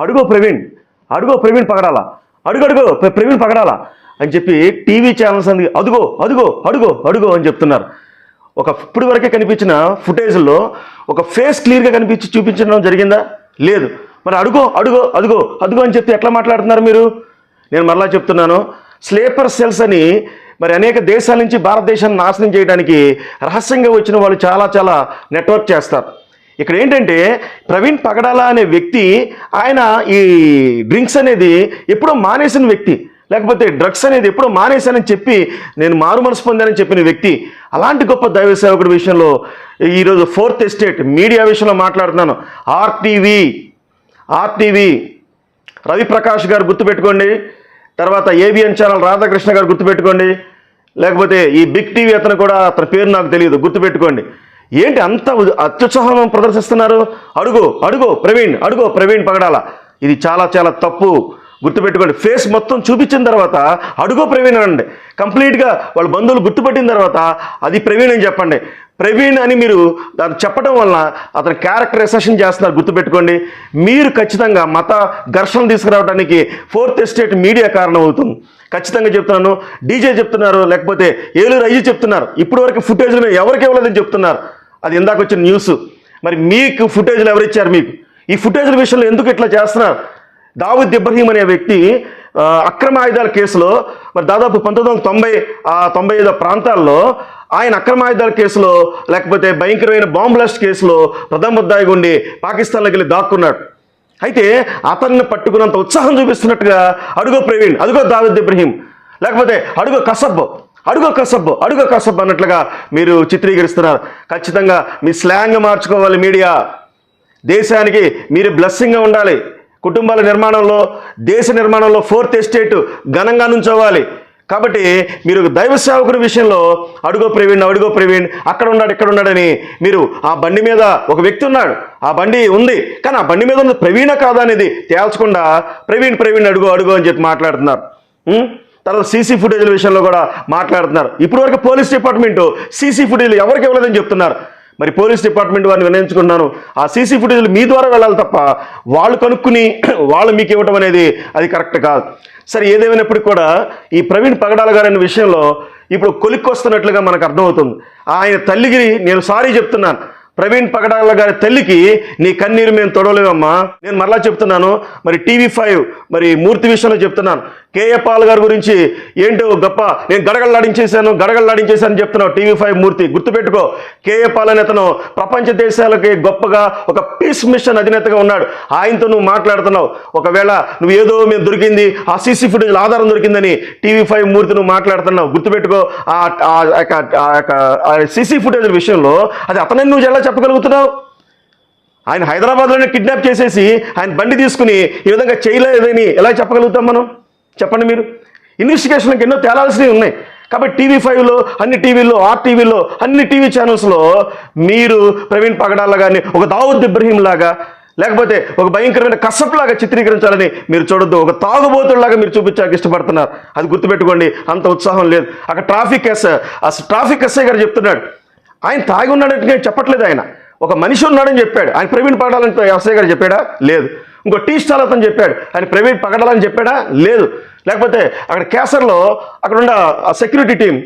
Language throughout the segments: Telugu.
అడుగో ప్రవీణ్ అడుగో ప్రవీణ్ పగడాలా అడుగు అడుగో ప్రవీణ్ పగడాలా అని చెప్పి టీవీ ఛానల్స్ అంది అదుగో అదుగో అడుగో అడుగో అని చెప్తున్నారు. ఒక ఇప్పుడు వరకే కనిపించిన ఫుటేజ్లో ఒక ఫేస్ క్లియర్గా కనిపించి చూపించడం జరిగిందా? లేదు. మరి అడుగో అడుగో అదుగో అదుగో అని చెప్పి ఎట్లా మాట్లాడుతున్నారు మీరు? నేను మరలా చెప్తున్నాను. స్లీపర్ సెల్స్ అని మరి అనేక దేశాల నుంచి భారతదేశాన్ని నాశనం చేయడానికి రహస్యంగా వచ్చిన వాళ్ళు చాలా చాలా నెట్వర్క్ చేస్తారు. ఇక్కడ ఏంటంటే ప్రవీణ్ పగడాల అనే వ్యక్తి ఆయన ఈ డ్రింక్స్ అనేది ఎప్పుడో మానేసిన వ్యక్తి. లేకపోతే డ్రగ్స్ అనేది ఎప్పుడో మానేశానని చెప్పి నేను మారు మనసు పొందానని చెప్పిన వ్యక్తి. అలాంటి గొప్ప దైవ సేవకుడి విషయంలో ఈరోజు ఫోర్త్ ఎస్టేట్ మీడియా విషయంలో మాట్లాడుతున్నాను. RTV RTV. రవిప్రకాష్ గారు గుర్తుపెట్టుకోండి. తర్వాత ఏబిఎన్ ఛానల్ రాధాకృష్ణ గారు గుర్తుపెట్టుకోండి. లేకపోతే ఈ బిగ్ టీవీ అతను కూడా అతని పేరు నాకు తెలియదు గుర్తుపెట్టుకోండి. ఏంటి అంత అత్యుత్సాహం ప్రదర్శిస్తున్నారు? అడుగు అడుగు ప్రవీణ్ అడుగు ప్రవీణ్ పగడాల. ఇది చాలా చాలా తప్పు. గుర్తుపెట్టుకోండి ఫేస్ మొత్తం చూపించిన తర్వాత అడుగో ప్రవీణ్ అనండి. కంప్లీట్గా వాళ్ళ బంధువులు గుర్తుపెట్టిన తర్వాత అది ప్రవీణ్ అని చెప్పండి. ప్రవీణ్ అని మీరు దాన్ని చెప్పడం వలన అతను క్యారెక్టర్ ఎసెషన్ చేస్తున్నారు గుర్తుపెట్టుకోండి. మీరు ఖచ్చితంగా మత ఘర్షణ తీసుకురావడానికి ఫోర్త్ ఎస్టేట్ మీడియా కారణం అవుతుంది. ఖచ్చితంగా చెప్తున్నాను. డీజే చెప్తున్నారు లేకపోతే ఏలూరు అయ్యి చెప్తున్నారు. ఇప్పటివరకు ఫుటేజ్లు ఎవరికి ఇవ్వలేదని చెప్తున్నారు. అది ఇందాక వచ్చిన న్యూస్ మరి మీకు ఫుటేజ్లు ఎవరిచ్చారు మీకు? ఈ ఫుటేజ్ల విషయంలో ఎందుకు ఇట్లా చేస్తున్నారు? దావుద్ ఇబ్రహీం అనే వ్యక్తి అక్రమ ఆయుధాల కేసులో మరి దాదాపు పంతొమ్మిది వందల తొంభై ఆ తొంభై ఐదో ప్రాంతాల్లో ఆయన అక్రమ ఆయుధాల కేసులో లేకపోతే భయంకరమైన బాంబ్లాస్ట్ కేసులో ప్రథమ ముద్దాయిగా ఉండి పాకిస్తాన్లోకి వెళ్ళి దాక్కున్నాడు. అయితే అతన్ని పట్టుకున్నంత ఉత్సాహం చూపిస్తున్నట్టుగా అడుగో ప్రవీణ్ అడుగో దావుద్ ఇబ్రహీం లేకపోతే అడుగో కసబ్ అడుగ కసబ్ అడుగ కసబ్ అన్నట్లుగా మీరు చిత్రీకరిస్తున్నారు. ఖచ్చితంగా మీ స్లాంగ్ మార్చుకోవాలి మీడియా. దేశానికి మీరు బ్లెస్సింగ్గా ఉండాలి. కుటుంబాల నిర్మాణంలో దేశ నిర్మాణంలో ఫోర్త్ ఎస్టేట్ ఘనంగా నుంచోవాలి. కాబట్టి మీరు దైవ సేవకుని విషయంలో అడుగో ప్రవీణ్ అడుగో ప్రవీణ్ అక్కడ ఉన్నాడు ఇక్కడ ఉన్నాడని మీరు ఆ బండి మీద ఒక వ్యక్తి ఉన్నాడు. ఆ బండి ఉంది కానీ ఆ బండి మీద ఉన్నది ప్రవీణ కాదా అనేది తేల్చకుండా ప్రవీణ్ ప్రవీణ్ అడుగు అడుగు అని చెప్పి మాట్లాడుతున్నారు. తర్వాత సీసీ ఫుటేజ్ల విషయంలో కూడా మాట్లాడుతున్నారు. ఇప్పటివరకు పోలీస్ డిపార్ట్మెంటు సీసీ ఫుటేజ్ ఎవరికి ఇవ్వలేదని చెప్తున్నారు. మరి పోలీస్ డిపార్ట్మెంట్ వారిని వినయించుకున్నాను ఆ సీసీ ఫుటేజ్లు మీ ద్వారా వెళ్ళాలి తప్ప వాళ్ళు కనుక్కుని వాళ్ళు మీకు ఇవ్వటం అనేది అది కరెక్ట్ కాదు. సరే ఏదేమైనప్పటికీ కూడా ఈ ప్రవీణ్ పగడాల గారి అనే విషయంలో ఇప్పుడు కొలిక్కొస్తున్నట్లుగా మనకు అర్థమవుతుంది. ఆయన తల్లికి నేను సారీ చెప్తున్నాను. ప్రవీణ్ పగడాల గారి తల్లికి నీ కన్నీరు మేము తొడవలేమమ్మా. నేను మరలా చెప్తున్నాను. మరి టీవీ ఫైవ్ మరి మూర్తి విషయంలో చెప్తున్నాను. కేఏ పాల్ గారి గురించి ఏంటో గొప్ప నేను గడగడలాడించేశాను గడగడలాడించేశాను చెప్తున్నావు టీవీ ఫైవ్ మూర్తి. గుర్తుపెట్టుకో కేఏ పాల్ అనే అతను ప్రపంచ దేశాలకి గొప్పగా ఒక పీస్ మిషన్ అధినేతగా ఉన్నాడు. ఆయనతో నువ్వు మాట్లాడుతున్నావు. ఒకవేళ నువ్వు ఏదో మేము దొరికింది ఆ సీసీ ఫుటేజ్ ఆధారం దొరికిందని టీవీ ఫైవ్ మూర్తి నువ్వు మాట్లాడుతున్నావు. గుర్తుపెట్టుకో ఆ యొక్క- ఆ యొక్క సీసీ ఫుటేజ్ విషయంలో అది అతనే నువ్వు ఎలా చెప్పగలుగుతున్నావు? ఆయన హైదరాబాద్లోనే కిడ్నాప్ చేసేసి ఆయన బండి తీసుకుని ఈ విధంగా చేయలేదని ఎలా చెప్పగలుగుతాం మనం? చెప్పండి మీరు. ఇన్వెస్టిగేషన్కి ఎన్నో తేలాల్సినవి ఉన్నాయి. కాబట్టి టీవీ ఫైవ్లో అన్ని టీవీల్లో ఆర్టీవీలో అన్ని టీవీ ఛానల్స్లో మీరు ప్రవీణ్ పగడాల కానీ ఒక దావుద్ ఇబ్రహీం లాగా లేకపోతే ఒక భయంకరమైన కసపులాగా చిత్రీకరించాలని మీరు చూడొద్దు. ఒక తాగుబోతుల్లాగా మీరు చూపించడానికి ఇష్టపడుతున్నారు. అది గుర్తుపెట్టుకోండి అంత ఉత్సాహం లేదు. అక్కడ ట్రాఫిక్ ఎస్ అసలు ట్రాఫిక్ ఎస్ఐ గారు చెప్తున్నాడు. ఆయన తాగి ఉన్నాడంటే నేను చెప్పట్లేదు ఆయన. ఒక మనిషి ఉన్నాడని చెప్పాడు. ఆయన ప్రవీణ్ పగడాలని ఎస్ఐ గారు చెప్పాడా? లేదు. ఇంకో టీ స్టాల్ అతను చెప్పాడు. ఆయన ప్రవీణ్ పగడాలని చెప్పాడా? లేదు. లేకపోతే అక్కడ కేసర్లో అక్కడ ఉన్న security team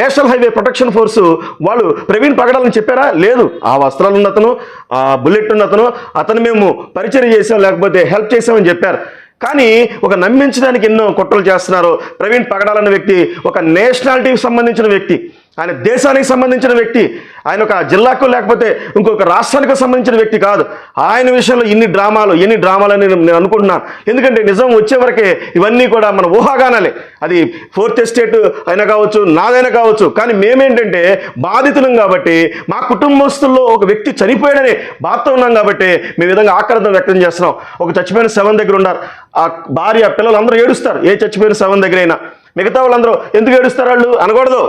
national highway protection force వాళ్ళు ప్రవీణ్ పగడాలని చెప్పారా? లేదు. ఆ వస్త్రాలు ఉన్న అతను ఆ బుల్లెట్ ఉన్న అతను అతను మేము పరిచయం చేసాం లేకపోతే హెల్ప్ చేసామని చెప్పారు. కానీ ఒక నమ్మించడానికి ఎన్నో కుట్రలు చేస్తున్నారు ప్రవీణ్ పగడాలన్న వ్యక్తి ఒక నేషనాలిటీకి సంబంధించిన వ్యక్తి. ఆయన దేశానికి సంబంధించిన వ్యక్తి ఆయన ఒక జిల్లాకు లేకపోతే ఇంకొక రాష్ట్రానికి సంబంధించిన వ్యక్తి కాదు. ఆయన విషయంలో ఇన్ని డ్రామాలు ఎన్ని డ్రామాలని నేను నేను అనుకుంటున్నాను ఎందుకంటే నిజం వచ్చే వరకే ఇవన్నీ కూడా మన ఊహాగానాలే. అది ఫోర్త్ ఎస్టేట్ అయినా కావచ్చు నాదైనా కావచ్చు. కానీ మేమేంటంటే బాధితులం కాబట్టి మా కుటుంబస్తుల్లో ఒక వ్యక్తి చనిపోయాడని బాధతో ఉన్నాం కాబట్టి మేము విధంగా ఆక్రందం వ్యక్తం చేస్తున్నాం. ఒక చచ్చిపోయిన శవం దగ్గర ఉన్నారు. ఆ భార్య పిల్లలు అందరూ ఏడుస్తారు. ఏ చచ్చిపోయిన శవం దగ్గర అయినా మిగతా వాళ్ళందరూ ఎందుకు ఏడుస్తారు వాళ్ళు? అనకూడదు.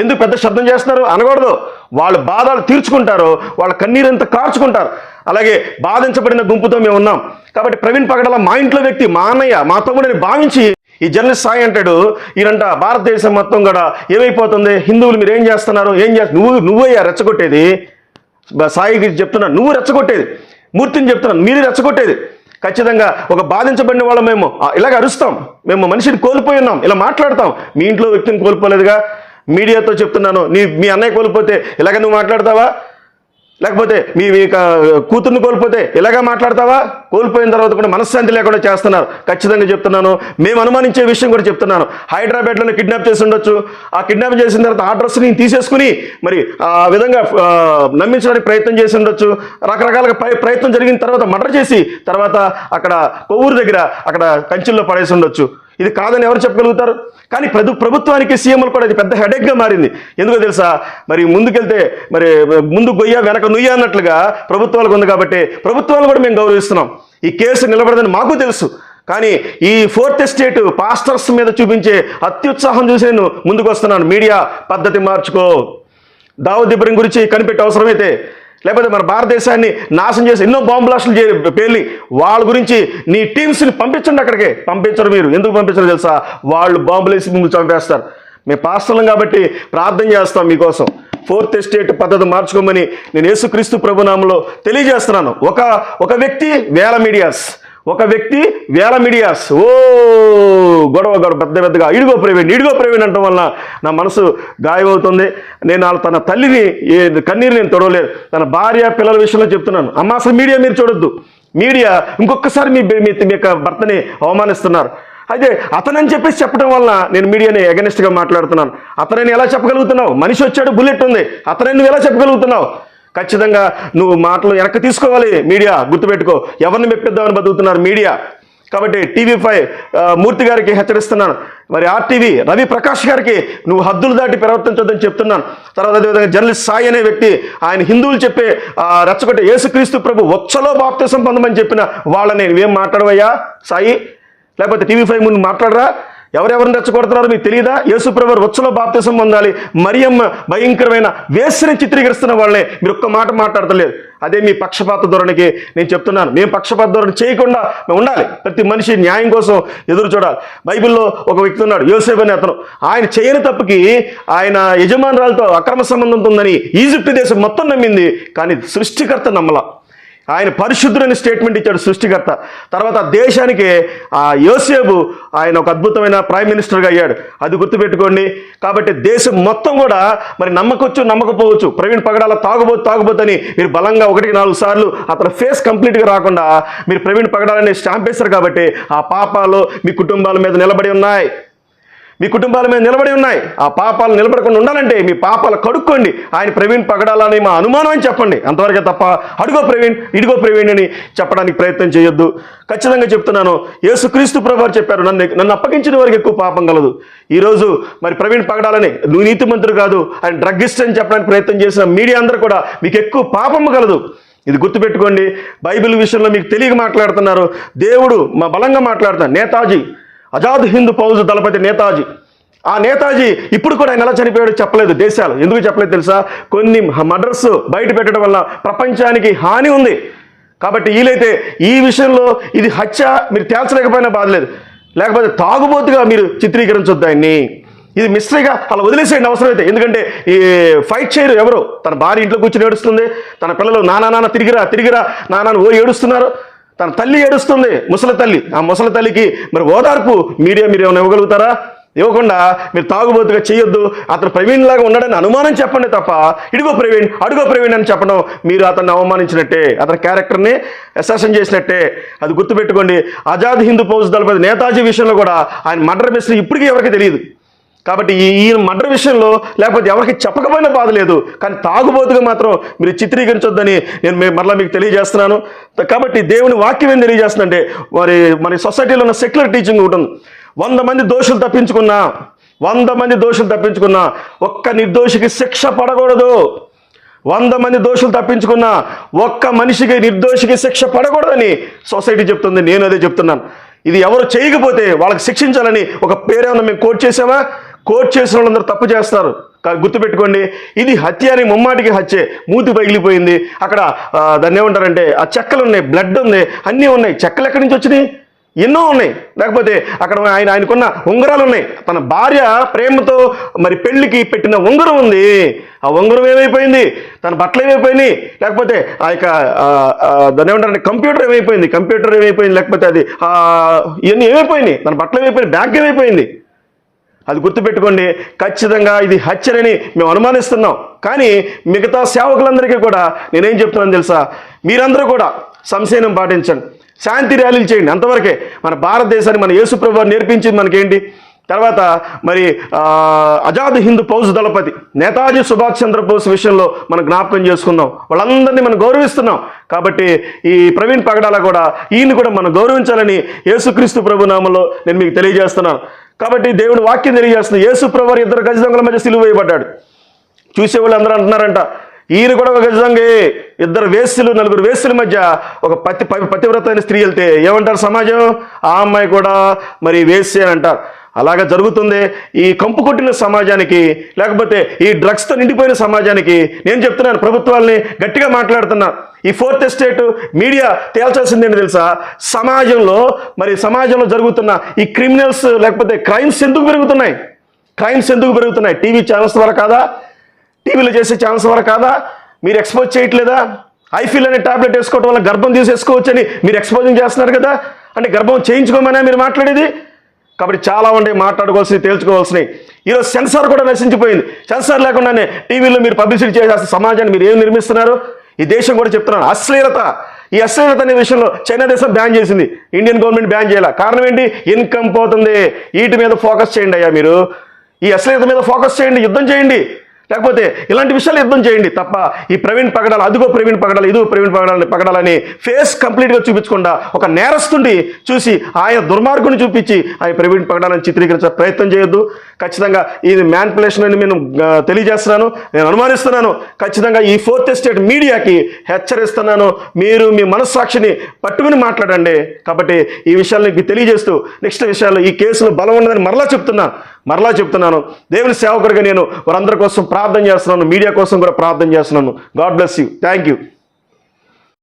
ఎందుకు పెద్ద శబ్దం చేస్తున్నారు? అనకూడదు. వాళ్ళ బాధలు తీర్చుకుంటారు. వాళ్ళ కన్నీరంతా కార్చుకుంటారు అలాగే బాధించబడిన గుంపుతో మేము ఉన్నాం. కాబట్టి ప్రవీణ్ పగడల మా ఇంట్లో వ్యక్తి మా అన్నయ్య మా తమ్ముడిని భావించి ఈ జర్నలిస్ట్ సాయి అంటాడు ఈయనంట భారతదేశం మొత్తం కూడా ఏమైపోతుంది? హిందువులు మీరు ఏం చేస్తున్నారు? ఏం చేస్తారు నువ్వు నువ్వయ్యా రెచ్చగొట్టేది. సాయికి చెప్తున్నా నువ్వు రెచ్చగొట్టేది. మూర్తిని చెప్తున్నాను మీరు రెచ్చగొట్టేది. ఖచ్చితంగా ఒక బాధించబడిన వాళ్ళం మేము. ఇలాగ అరుస్తాం. మేము మనిషిని కోల్పోయి ఉన్నాం. ఇలా మాట్లాడతాం. మీ ఇంట్లో వ్యక్తిని కోల్పోలేదుగా. మీడియాతో చెప్తున్నాను. నీ మీ అన్నయ్య కోల్పోతే ఇలాగ నువ్వు మాట్లాడతావా? లేకపోతే మీ మీ కూతుర్ని కోల్పోతే ఇలాగా మాట్లాడతావా? కోల్పోయిన తర్వాత కూడా మనశ్శాంతి లేకుండా చేస్తున్నారు. ఖచ్చితంగా చెప్తున్నాను. మేము అనుమానించే విషయం కూడా చెప్తున్నాను. హైదరాబాద్లోనే కిడ్నాప్ చేసి ఉండొచ్చు. ఆ కిడ్నాప్ చేసిన తర్వాత ఆ డ్రెస్ని తీసేసుకుని మరి ఆ విధంగా నమ్మించడానికి ప్రయత్నం చేసి ఉండొచ్చు. రకరకాలుగా ప్రయత్నం జరిగిన తర్వాత మర్డర్ చేసి తర్వాత అక్కడ కొవ్వూరు దగ్గర అక్కడ కంచెల్లో పడేసి ఉండొచ్చు. ఇది కాదని ఎవరు చెప్పగలుగుతారు? కానీ ప్రభు ప్రభుత్వానికి సీఎంలు కూడా ఇది పెద్ద హెడేక్గా మారింది. ఎందుకో తెలుసా? మరి ముందుకెళ్తే మరి ముందు గొయ్య వెనక నుయ్య అన్నట్లుగా ప్రభుత్వాలకు ఉంది కాబట్టి ప్రభుత్వాలు కూడా మేము గౌరవిస్తున్నాం. ఈ కేసు నిలబడదని మాకు తెలుసు. కానీ ఈ ఫోర్త్ ఎస్టేట్ పాస్టర్స్ మీద చూపించే అత్యుత్సాహం చూసి నేను ముందుకు వస్తున్నాను మీడియా పద్ధతి మార్చుకో. దావూద్ ఇబ్రహీం గురించి కనిపెట్టే అవసరమైతే లేకపోతే మన భారతదేశాన్ని నాశనం చేసి ఎన్నో బాంబు బ్లాస్టులు చే పేలి వాళ్ళ గురించి నీ టీమ్స్ని పంపించండి అక్కడికి. పంపించరు మీరు. ఎందుకు పంపించరు తెలుసా? వాళ్ళు బాంబులు వేసి మిమ్మల్ని చంపేస్తారు. మేము పాస్తలం కాబట్టి ప్రార్థన చేస్తాం మీకోసం. ఫోర్త్ ఎస్టేట్ పద్ధతి మార్చుకోమని నేను యేసుక్రీస్తు ప్రభునామంలో తెలియజేస్తున్నాను. ఒక ఒక వ్యక్తి వేల మీడియాస్ ఒక వ్యక్తి వేల మీడియాస్ ఓ గొడవ గొడవ పెద్ద పెద్దగా ఇడిగో ప్రవీణ్ ఇడిగో ప్రవీణ్ అంటం వల్ల నా మనసు గాయమవుతుంది. నేను వాళ్ళ తన తల్లిని ఏ కన్నీరు నేను తొడవలేదు. తన భార్య పిల్లల విషయంలో చెప్తున్నాను. అమ్మ అసలు మీడియా మీరు చూడొద్దు. మీడియా ఇంకొకసారి మీ మీ యొక్క భర్తని అవమానిస్తున్నారు. అయితే అతనని చెప్పేసి చెప్పడం వల్ల నేను మీడియాని ఎగనిస్ట్గా మాట్లాడుతున్నాను. అతనని ఎలా చెప్పగలుగుతున్నావు? మనిషి వచ్చాడు బుల్లెట్ ఉంది. అతనని నువ్వు ఎలా చెప్పగలుగుతున్నావు? ఖచ్చితంగా నువ్వు మాటలు వెనక్కి తీసుకోవాలి. మీడియా గుర్తుపెట్టుకో. ఎవరిని మెప్పిద్దామని బతుకుతున్నారు మీడియా? కాబట్టి టీవీ ఫైవ్ మూర్తి గారికి హెచ్చరిస్తున్నాను. మరి ఆర్టీవీ రవి ప్రకాష్ గారికి నువ్వు హద్దులు దాటి ప్రవర్తించొద్దని చెప్తున్నాను. తర్వాత అదేవిధంగా జర్నలిస్ట్ సాయి అనే వ్యక్తి ఆయన హిందువులు చెప్పే ఆ, రెచ్చగొట్టే యేసుక్రీస్తు ప్రభు వచ్చలో బాప్తిసం పొందమని చెప్పిన వాళ్ళని నువ్వేం మాట్లాడవయ్యా సాయి? లేకపోతే టీవీ ఫైవ్ ముందు మాట్లాడరా? ఎవరెవరిని రెచ్చగొడుతున్నారో మీకు తెలియదా? యేసుప్రభు వచ్చలో బాప్తిసం పొందాలి. మరియమ్మ భయంకరమైన వేసిని చిత్రీకరిస్తున్న వాళ్ళని మీరు ఒక్క మాట మాట్లాడతలేదు. అదే మీ పక్షపాత ధోరణికి నేను చెప్తున్నాను. మేము పక్షపాత ధోరణి చేయకుండా మేము ఉండాలి. ప్రతి మనిషి న్యాయం కోసం ఎదురు చూడాలి. బైబిల్లో ఒక వ్యక్తి ఉన్నాడు యోసేఫ్ అనే అతను. ఆయన చేయని తప్పుకి ఆయన యజమానురాలతో అక్రమ సంబంధం ఉందని ఈజిప్ట్ దేశం మొత్తం నమ్మింది. కానీ సృష్టికర్త నమ్మలా. ఆయన పరిశుద్ధుడని స్టేట్మెంట్ ఇచ్చాడు సృష్టికర్త. తర్వాత దేశానికి ఆ యోసేపు ఆయన ఒక అద్భుతమైన ప్రైమ్ మినిస్టర్గా అయ్యాడు. అది గుర్తుపెట్టుకోండి. కాబట్టి దేశం మొత్తం కూడా మరి నమ్మకొచ్చు నమ్మకపోవచ్చు. ప్రవీణ్ పగడాల తాగుబోతు తాగుబోతని మీరు బలంగా ఒకటికి నాలుగు సార్లు అతని ఫేస్ కంప్లీట్గా రాకుండా మీరు ప్రవీణ్ పగడాలని స్టాంప్ వేస్తారు కాబట్టి ఆ పాపాలు మీ కుటుంబాల మీద నిలబడి ఉన్నాయి. మీ కుటుంబాల మీద నిలబడి ఉన్నాయి. ఆ పాపాలు నిలబడకుండా ఉండాలంటే మీ పాపాలు కడుక్కోండి. ఆయన ప్రవీణ్ పగడాలని మా అనుమానం అని చెప్పండి. అంతవరకే తప్ప అడుగో ప్రవీణ్ ఇడిగో ప్రవీణ్ అని చెప్పడానికి ప్రయత్నం చేయొద్దు. ఖచ్చితంగా చెప్తున్నాను. యేసుక్రీస్తు ప్రభు చెప్పారు నన్ను నన్ను అప్పగించిన వారికి ఎక్కువ పాపం కలదు. ఈరోజు మరి ప్రవీణ్ పగడాలని నువ్వు నీతిమంతుడు కాదు ఆయన డ్రగ్గిస్ట్ అని చెప్పడానికి ప్రయత్నం చేసిన మీడియా అందరూ కూడా మీకు ఎక్కువ పాపం కలదు. ఇది గుర్తుపెట్టుకోండి. బైబిల్ విషయంలో మీకు తెలియక మాట్లాడుతున్నారు. దేవుడు మా బలంగా మాట్లాడుతున్నారు నేతాజీ ఆజాద్ హింద్ ఫౌజ్ దళపతి నేతాజీ. ఆ నేతాజీ ఇప్పుడు కూడా ఆయన ఎలా చనిపోయాడో చెప్పలేదు దేశాలు. ఎందుకు చెప్పలేదు తెలుసా? కొన్ని మడ్రస్ బయట పెట్టడం వల్ల ప్రపంచానికి హాని ఉంది. కాబట్టి వీలైతే ఈ విషయంలో ఇది హత్య మీరు తేల్చలేకపోయినా బాధలేదు. లేకపోతే తాగుబోతుగా మీరు చిత్రీకరించొద్దు ఆయన్ని. ఇది మిస్టరీగా అలా వదిలేసేయండి అవసరమైతే. ఎందుకంటే ఈ ఫైట్ చేయరు ఎవరు? తన భార్య ఇంట్లో కూర్చొని ఏడుస్తుంది. తన పిల్లలు నానా నాన్న తిరిగిరా తిరిగిరా నాన్న ఓ ఏడుస్తున్నారు. తన తల్లి ఏడుస్తుంది ముసలి తల్లి. ఆ ముసలి తల్లికి మరి ఓదార్పు మీడియా మీరు ఏమైనా ఇవ్వగలుగుతారా? ఇవ్వకుండా మీరు తాగుబోతుగా చేయొద్దు అతను ప్రవీణ్ లాగా ఉన్నాడని అనుమానం చెప్పండి తప్ప ఇడిగో ప్రవీణ్ అడుగో ప్రవీణ్ అని చెప్పడం మీరు అతన్ని అవమానించినట్టే అతని క్యారెక్టర్ని అసాషన్ చేసినట్టే. అది గుర్తుపెట్టుకోండి ఆజాద్ హిందూ ఫౌజ్ దళపతి నేతాజీ విషయంలో కూడా ఆయన మర్డర్ మిస్టర్ ఇప్పటికీ ఎవరికి తెలియదు. కాబట్టి ఈ ఈ మర్డర్ విషయంలో లేకపోతే ఎవరికి చెప్పకపోయినా బాధ లేదు. కానీ తాగుబోతుగా మాత్రం మీరు చిత్రీకరించొద్దని నేను మరలా మీకు తెలియజేస్తున్నాను. కాబట్టి దేవుని వాక్యం ఏం తెలియజేస్తుందంటే మరి మన సొసైటీలో ఉన్న సెక్యులర్ టీచింగ్ ఉంటుంది వంద మంది దోషులు తప్పించుకున్నా వంద మంది దోషులు తప్పించుకున్నా ఒక్క నిర్దోషికి శిక్ష పడకూడదు. వంద మంది దోషులు తప్పించుకున్నా ఒక్క మనిషికి నిర్దోషికి శిక్ష పడకూడదని సొసైటీ చెప్తుంది. నేను అదే చెప్తున్నాను. ఇది ఎవరు చేయకపోతే వాళ్ళకి శిక్షించాలని ఒక పేరేమన్నా మేము కోట్ చేసామా? కోట్ చేసిన వాళ్ళందరూ తప్పు చేస్తారు గుర్తుపెట్టుకోండి. ఇది హత్య అని ముమ్మాటికి హత్యే. మూతి పగిలిపోయింది. అక్కడ ఆ, దాన్ని ఏమంటారంటే ఆ చెక్కలు ఉన్నాయి బ్లడ్ ఉంది అన్నీ ఉన్నాయి. చెక్కలు ఎక్కడి నుంచి వచ్చినాయి? ఎన్నో ఉన్నాయి. లేకపోతే అక్కడ ఆయన ఆయనకున్న ఉంగరాలు ఉన్నాయి. తన భార్య ప్రేమతో మరి పెళ్ళికి పెట్టిన ఉంగరం ఉంది. ఆ ఉంగరం ఏమైపోయింది? తన బట్టలు ఏమైపోయినాయి? లేకపోతే ఆ యొక్క ఆ, ఏమంటారంటే కంప్యూటర్ ఏమైపోయింది? కంప్యూటర్ ఏమైపోయింది? లేకపోతే అది ఇవన్నీ ఏమైపోయినాయి? తన బట్టలు ఏమైపోయినాయి? బ్యాగ్ ఏమైపోయింది? అది గుర్తుపెట్టుకోండి ఖచ్చితంగా ఇది హత్యనని మేము అనుమానిస్తున్నాం. కానీ మిగతా సేవకులందరికీ కూడా నేనేం చెప్తున్నాను తెలుసా? మీరందరూ కూడా సంశయనం పాటించండి. శాంతి ర్యాలీలు చేయండి అంతవరకే. మన భారతదేశాన్ని మన యేసుప్రభు నేర్పించింది మనకేంటి? తర్వాత మరి అజాద్ ఆజాద్ హిందూ దళపతి నేతాజీ సుభాష్ చంద్రబోస్ విషయంలో మనం జ్ఞాపకం చేసుకుందాం. వాళ్ళందరినీ మనం గౌరవిస్తున్నాం. కాబట్టి ఈ ప్రవీణ్ పగడాల కూడా ఈయన్ని కూడా మనం గౌరవించాలని యేసుక్రీస్తు ప్రభు నామంలో నేను మీకు తెలియజేస్తున్నాను. కాబట్టి దేవుడు వాక్యం తెలియజేస్తుంది. యేసు ప్రభువారు ఇద్దరు గజ దొంగల మధ్య సిలువ వేయబడ్డాడు. చూసే వాళ్ళు అందరూ అంటున్నారంట ఈయన కూడా ఒక గజంగే ఇద్దరు వేసులు నలుగురు వేసుల మధ్య ఒక పతి ప- పతివ్రత అయిన స్త్రీ వెళ్తే ఏమంటారు సమాజం? ఆ అమ్మాయి కూడా మరి వేస్సే అని అంటారు. అలాగా జరుగుతుంది. ఈ కంపు కొట్టిన సమాజానికి లేకపోతే ఈ డ్రగ్స్తో నిండిపోయిన సమాజానికి నేను చెప్తున్నాను ప్రభుత్వాల్ని గట్టిగా మాట్లాడుతున్నా. ఈ ఫోర్త్ ఎస్టేట్ మీడియా తేల్చాల్సింది ఏంటి తెలుసా? సమాజంలో మరి సమాజంలో జరుగుతున్న ఈ క్రిమినల్స్ లేకపోతే క్రైమ్స్ ఎందుకు పెరుగుతున్నాయి? క్రైమ్స్ ఎందుకు పెరుగుతున్నాయి? టీవీ ఛానల్స్ ద్వారా కాదా? టీవీలో చేసే ఛానల్స్ ద్వారా కాదా? మీరు ఎక్స్పోజ్ చేయట్లేదా? ఐఫిల్ అనే టాబ్లెట్ వేసుకోవడం వల్ల గర్భం తీసేసుకోవచ్చని మీరు ఎక్స్పోజింగ్ చేస్తున్నారు కదా? అంటే గర్భం చేయించుకోమనే మీరు మాట్లాడేది? కాబట్టి చాలా ఉండే మాట్లాడుకోవాల్సినవి తేల్చుకోవాల్సినవి. ఈరోజు సెన్సార్ కూడా నశించిపోయింది. సెన్సార్ లేకుండానే టీవీలో మీరు పబ్లిసిటీ చేసే సమాజాన్ని మీరు ఏం నిర్మిస్తున్నారు? ఈ దేశం కూడా చెప్తున్నాను. అశ్లీలత. ఈ అశ్లీలత అనే విషయంలో చైనా దేశం బ్యాన్ చేసింది. ఇండియన్ గవర్నమెంట్ బ్యాన్ చేయాలి. కారణం ఏంటి? ఇన్కమ్ పోతుంది. వీటి మీద ఫోకస్ చేయండి అయ్యా మీరు. ఈ అశ్లీలత మీద ఫోకస్ చేయండి. యుద్ధం చేయండి. లేకపోతే ఇలాంటి విషయాలు యుద్ధం చేయండి తప్ప ఈ ప్రవీణ్ పగడాలు అదిగో ప్రవీణ్ పగడాలు ఇదిగో ప్రవీణ్ పగడాలని పగడాలని ఫేస్ కంప్లీట్గా చూపించకుండా ఒక నేరస్తుండి చూసి ఆయన దుర్మార్గుని చూపించి ఆయన ప్రవీణ్ పగడాలని చిత్రీకరించే ప్రయత్నం చేయొద్దు. ఖచ్చితంగా ఇది మ్యాన్పులేషన్ అని నేను తెలియజేస్తున్నాను. నేను అనుమానిస్తున్నాను. ఖచ్చితంగా ఈ ఫోర్త్ ఎస్టేట్ మీడియాకి హెచ్చరిస్తున్నాను. మీరు మీ మనస్సాక్షిని పట్టుకుని మాట్లాడండి. కాబట్టి ఈ విషయాలను మీకు తెలియజేస్తూ నెక్స్ట్ విషయాలు ఈ కేసులో బలం ఉన్నదని మరలా చెప్తున్నాను మరలా చెప్తున్నాను. దేవుని సేవకుడిగా నేను వారందరి కోసం ప్రార్థన చేస్తున్నాను. మీడియా కోసం కూడా ప్రార్థన చేస్తున్నాను. God bless you thank you